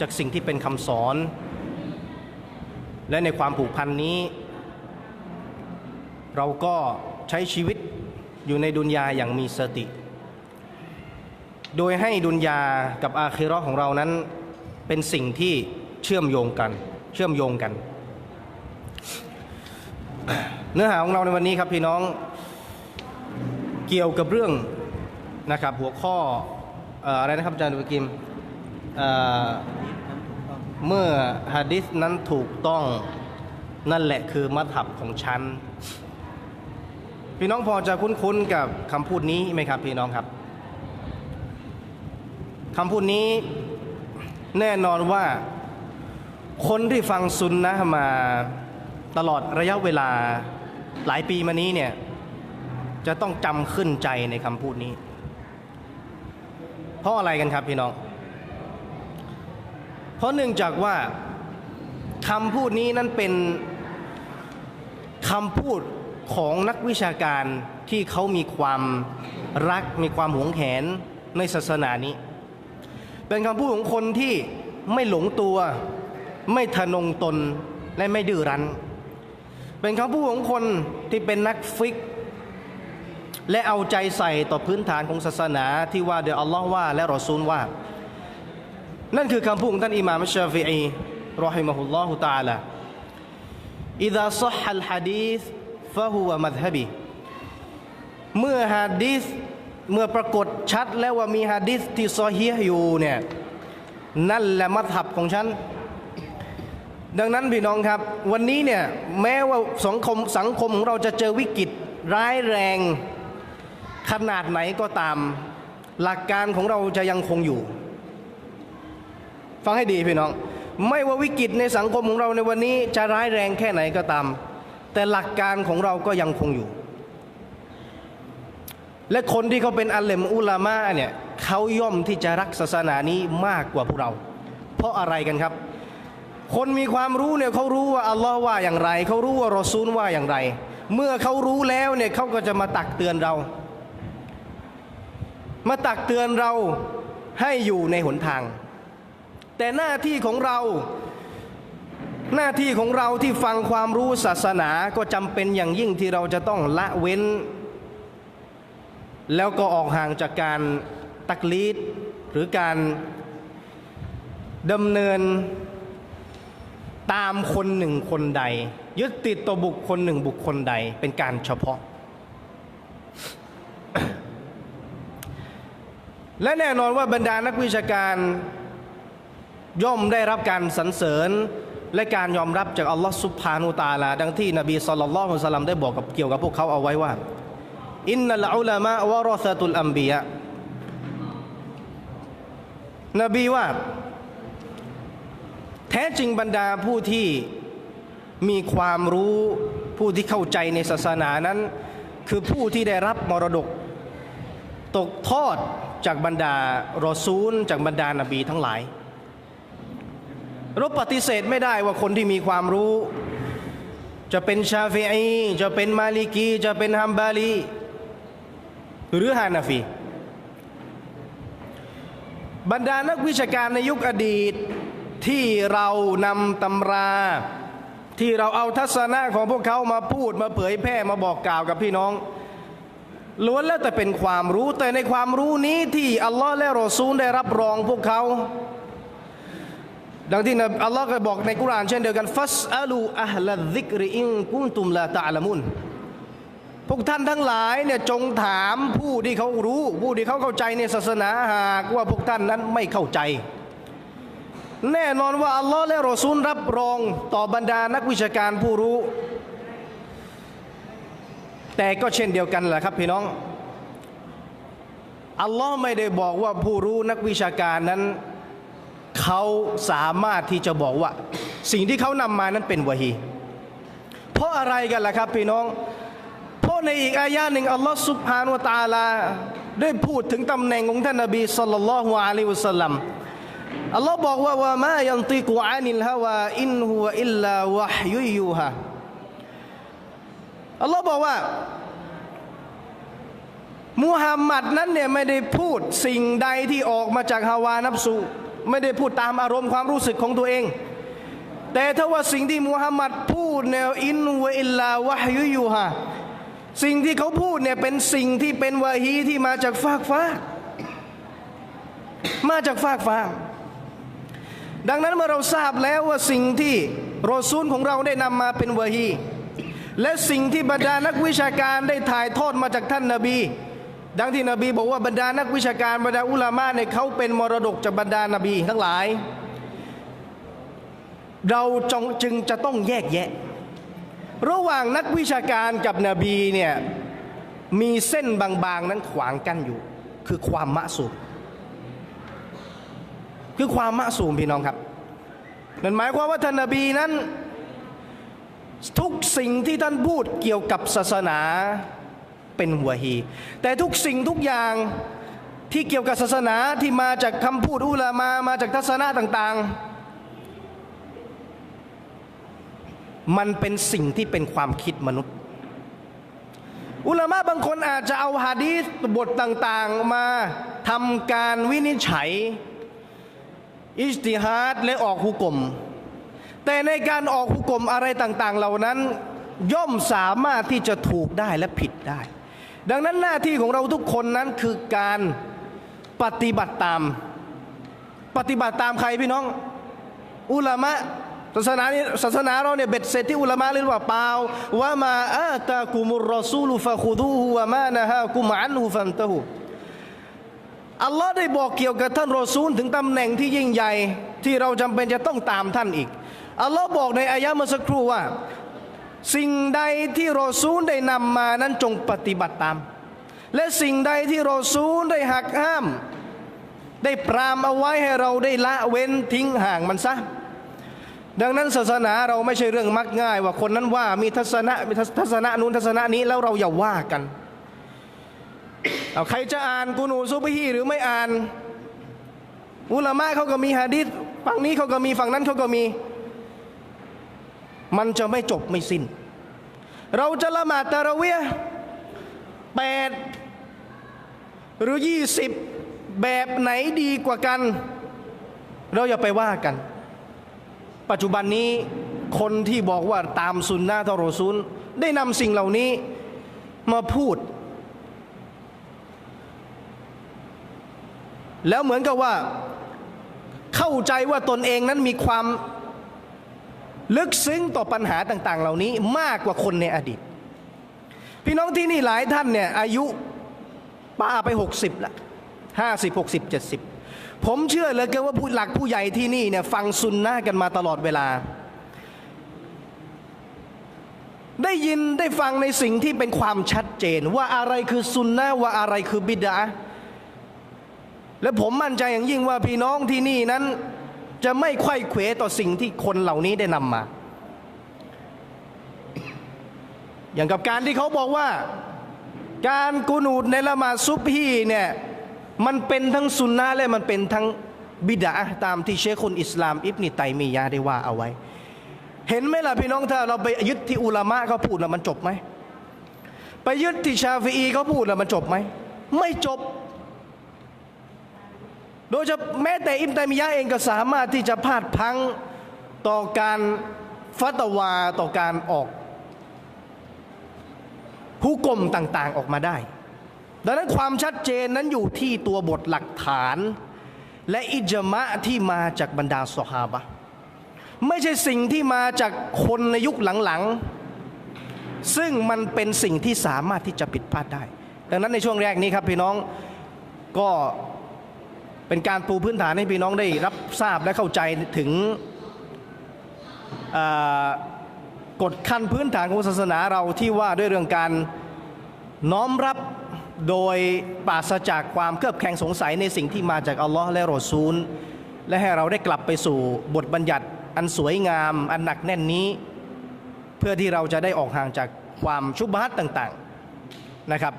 จากสิ่งที่เป็นคำสอน และในความผูกพันนี้ เราก็ใช้ชีวิตอยู่ในดุนยาอย่างมีสติ โดยให้ดุนยากับอาคิราะห์ของเรานั้นเป็นสิ่งที่เชื่อมโยงกัน เชื่อมโยงกัน เนื้อหาของเราในวันนี้ครับพี่น้องเกี่ยวกับเรื่องนะครับหัวข้ออออะไรนะครับอาจารย์ดุกิม เมื่อฮะดิษนั้นถูกต้องนั่นแหละคือมัธับของฉัน พี่น้องพอจะคุ้นๆกับคำพูดนี้ไหมครับพี่น้องครับคำพูดนี้แน่นอนว่าคนที่ฟังซุนนะมาตลอดระยะเวลาหลายปีมานี้เนี่ยจะต้องจำขึ้นใจในคำพูดนี้ เพราะอะไรกันครับพี่น้อง เพราะเนื่องจากว่าคำพูดนี้นั้นเป็นคำพูดของนักวิชาการที่เขามีความรักมีความหวงแหนในศาสนานี้ เป็นคำพูดของคนที่ไม่หลงตัว ไม่ทะนงตนและไม่ดื้อรั้น เป็นคำพูดของคนที่เป็นนักฟิก และเอาใจใส่ต่อพื้นฐานของศาสนาที่ว่าเดี๋ยวอัลลอฮ์ว่าและรอซูลว่า นั่นคือคำพูดของท่านอิหม่ามอัชชาฟิอีรอฮิมะฮุลลอฮุตะอาลา إذا صح الحديث فهو مذهبي เมื่อฮะดีษเมื่อปรากฏชัดแล้วว่ามีฮะดีษที่ซอฮีฮ์อยู่เนี่ยนั่นแหละมัธยับของฉัน ดังนั้นพี่น้องครับ วันนี้เนี่ยแม้ว่าสังคมสังคมของเราจะเจอวิกฤตร้ายแรงขนาดไหนก็ตาม หลักการของเราจะยังคงอยู่ ฟังให้ดีพี่น้อง ไม่ว่าวิกฤตในสังคมของเราในวันนี้จะร้ายแรงแค่ไหนก็ตาม แต่หลักการของเราก็ยังคงอยู่ และคนที่เขาเป็นอัลเลมอุลามะเนี่ยเขาย่อมที่จะรักศาสนานี้มากกว่าพวกเรา เพราะอะไรกันครับ คนมีความรู้เนี่ยเขารู้ว่าอัลลอฮ์ว่าอย่างไร เขารู้ว่ารอซูลว่าอย่างไร เมื่อเขารู้แล้วเนี่ยเขาก็จะมาตักเตือนเรา มาตักเตือนเราให้อยู่ในหนทาง แต่หน้าที่ของเรา หน้าที่ของเราที่ฟังความรู้ศาสนาก็จำเป็นอย่างยิ่งที่เราจะต้องละเว้น แล้วก็ออกห่างจากการตักลีดหรือการดำเนินตามคนหนึ่งคนใด ยึดติดต่อบุคคลหนึ่งบุคคลใดเป็นการเฉพาะ และแน่นอนว่าบรรดานักวิชาการ ย่อมได้รับการสรรเสริญและการยอมรับจากอัลลอฮฺสุบฮานุตาลา ดังที่นบีสุลต่านละฮ์สลลัมได้บอกกับเกี่ยวกับพวกเขาเอาไว้ว่า อินนัลอุลามะวะรอซะตุลอัมบียะนบีว่า แท้จริงบรรดาผู้ที่มีความรู้ผู้ที่เข้าใจในศาสนานั้น คือผู้ที่ได้รับมรดก ตกทอดจากบรรดารอซูล จากบรรดานบีทั้งหลาย เราปฏิเสธไม่ได้ว่าคนที่มีความรู้ จะเป็นชาฟีอีจะเป็นมาลิกี จะเป็นฮัมบาลี หรือฮานาฟี บรรดานักวิชาการในยุคอดีตที่เรานำตำราที่เราเอาทัศนะของพวกเขามาพูดมาเผยแพร่มาบอกกล่าวกับพี่น้อง ล้วนแล้วแต่เป็นความรู้แต่ในความรู้นี้ที่อัลลอฮ์และรอซูลได้รับรองพวกเขา ดังที่อัลลอฮ์ก็บอกในกุรานเช่นเดียวกันฟัสอัลูอัลลซิกริอิงกุนตุมลาตะลามุนพวกท่านทั้งหลายเนี่ยจงถามผู้ที่เขารู้ ผู้ที่เขาเข้าใจในศาสนาหากว่าพวกท่านนั้นไม่เข้าใจ แน่นอนว่าอัลลอฮ์และรอซูลรับรองต่อบรรดานักวิชาการผู้รู้ แต่ก็เช่นเดียวกันแหละครับพี่น้องอัลลอฮ์ไม่ได้บอกว่าผู้รู้นักวิชาการนั้น เขาสามารถที่จะบอกว่า สิ่งที่เขานำมานั้นเป็นวะฮีเพราะอะไรกันล่ะครับพี่น้อง เพราะในอีกอายะหนึ่งอัลลอฮ์สุบฮานุวะตาลา ได้พูดถึงตำแหน่งของท่านนบีสัลลัลลอฮุอะลัยฮิวสัลลัมอัลลอฮ์บอกว่าว่ามายันติกุอานิลฮาวาอินฮุวอิลลาวะฮยุยูฮะอัลลอฮ์บอกว่ามุฮัมมัดนั้นเนี่ยไม่ได้พูดสิ่งใดที่ออกมาจากฮาวานับสู ไม่ได้พูดตามอารมณ์ความรู้สึกของตัวเอง แต่ถ้าว่าสิ่งที่มุฮัมมัดพูดแนวอินวอิลลาวะฮยุยูฮะสิ่งที่เขาพูดเนี่ยเป็นสิ่งที่เป็นวะฮีที่มาจากฟากฟ้า มาจากฟากฟ้า ดังนั้นเมื่อเราทราบแล้วว่าสิ่งที่รอซูลของเราได้นำมาเป็นวะฮีและสิ่งที่บรรดานักวิชาการได้ถ่ายทอดมาจากท่านนาบี ดังที่นบีบอกว่าบรรดานักวิชาการบรรดาอุลามะเนี่ยเขาเป็นมรดกจากบรรดานาบีทั้งหลาย เราจงจึงจะต้องแยกแยะ ระหว่างนักวิชาการกับนบีเนี่ยมีเส้นบางๆนั้นขวางกั้นอยู่ คือความมะสูมคือความมะสูมพี่น้องครับนั่นหมายความว่าท่านนบีนั้น ทุกสิ่งที่ท่านพูดเกี่ยวกับศาสนา เป็นหัวฮี แต่ทุกสิ่งทุกอย่างที่เกี่ยวกับศาสนาที่มาจากคำพูดอุลามามาจากทัศนะต่าง ๆ มันเป็นสิ่งที่เป็นความคิดมนุษย์ อุลามะบางคนอาจจะเอาฮะดีษบทต่าง ๆ มาทำการวินิจฉัย อิจติฮัดและออกหุกลมแต่ในการออกหุกกมอะไรต่าง ๆ เหล่านั้น ย่อมสามารถที่จะถูกได้และผิดได้ ดังนั้นหน้าที่ของเราทุกคนนั้นคือการปฏิบัติตาม ปฏิบัติตามใครพี่น้อง อุลามะศาสนาศาสนาเราเนี่ยเบ็ดเสร็จที่อุลามะหรือว่าเปล่าว่ามาอาตากุมุรรอซูลุฟะคุดูฮุวะมานะฮะกุมอันฮุฟันตะฮูอัลลอฮ์ได้บอกเกี่ยวกับท่านรอซูลถึงตำแหน่งที่ยิ่งใหญ่ที่เราจำเป็นจะต้องตามท่านอีกอัลลอฮ์บอกในอายะเมื่อสักครู่ว่า สิ่งใดที่รอซูลได้นำมานั้นจงปฏิบัติตาม และสิ่งใดที่รอซูลได้หักห้าม ได้ปรามเอาไว้ให้เราได้ละเว้นทิ้งห่างมันซะดังนั้นศาสนาเราไม่ใช่เรื่องมักง่าย ว่าคนนั้นว่ามีทัศนะมีทัศนะนู้นทัศนะนี้แล้วเราอย่าว่ากันเอาใครจะอ่านกูนูซุบฮีหรือไม่อ่าน อุลามะเขาก็มีฮะดิษฝั่งนี้เขาก็มีฝั่งนั้นเขาก็มี มันจะไม่จบไม่สิ้น เราจะละหมาดตะระเวียแปดหรือยี่สิบแบบไหนดีกว่ากัน เราอย่าไปว่ากัน ปัจจุบันนี้คนที่บอกว่าตามสุนนะทรซูลได้นำสิ่งเหล่านี้มาพูด แล้วเหมือนกับว่าเข้าใจว่าตนเองนั้นมีความ ลึกซึ้งต่อปัญหาต่าง ๆ เหล่านี้มากกว่าคนในอดีต พี่น้องที่นี่หลายท่านเนี่ยอายุป้าไป 60ละห้าสิบหกสิบเจ็ดสิบผมเชื่อเลยเกินว่าผู้หลักผู้ใหญ่ที่นี่เนี่ยฟังซุนนะกันมาตลอดเวลา ได้ยินได้ฟังในสิ่งที่เป็นความชัดเจน ว่าอะไรคือซุนนะว่าอะไรคือบิดาและผมมั่นใจอย่างยิ่งว่าพี่น้องที่นี่นั้น จะไม่ไขว้เขวต่อสิ่งที่คนเหล่านี้ได้นำมา อย่างกับการที่เขาบอกว่า การกูนูดในละหมาดซุบฮีเนี่ยมันเป็นทั้งซุนนะและมันเป็นทั้งบิดาตามที่เชคคนอิสลาม อิบนิตัยมียะห์ได้ว่าเอาไว้ เห็นไหมล่ะพี่น้องถ้าเราไปยึดที่อุลามะเขาพูดแล้วมันจบไหมไปยึดที่ชาฟีอีเขาพูดแล้วมันจบไหมไม่จบ โดยจะแม้แต่อิมตัยมียะเองก็สามารถที่จะพาดพังต่อการฟัตวาต่อการออกผู้กลมต่างๆออกมาได้ ดังนั้นความชัดเจนนั้นอยู่ที่ตัวบทหลักฐาน และอิจมะที่มาจากบรรดาสหาบะไม่ใช่สิ่งที่มาจากคนในยุคหลังๆ ซึ่งมันเป็นสิ่งที่สามารถที่จะผิดพลาดได้ ดังนั้นในช่วงแรกนี้ครับพี่น้องก็ เป็นการปูพื้นฐานให้พี่น้องได้รับทราบและเข้าใจถึงกฎขั้นพื้นฐานของศาสนาเราที่ว่าด้วยเรื่องการน้อมรับโดยปราศจากความเครือบแคลงสงสัยในสิ่งที่มาจากอัลลอฮ์และรอซูล และให้เราได้กลับไปสู่บทบัญญัติอันสวยงาม อันหนักแน่นนี้ เพื่อที่เราจะได้ออกห่างจากความชุบฮัตต่าง ๆนะครับ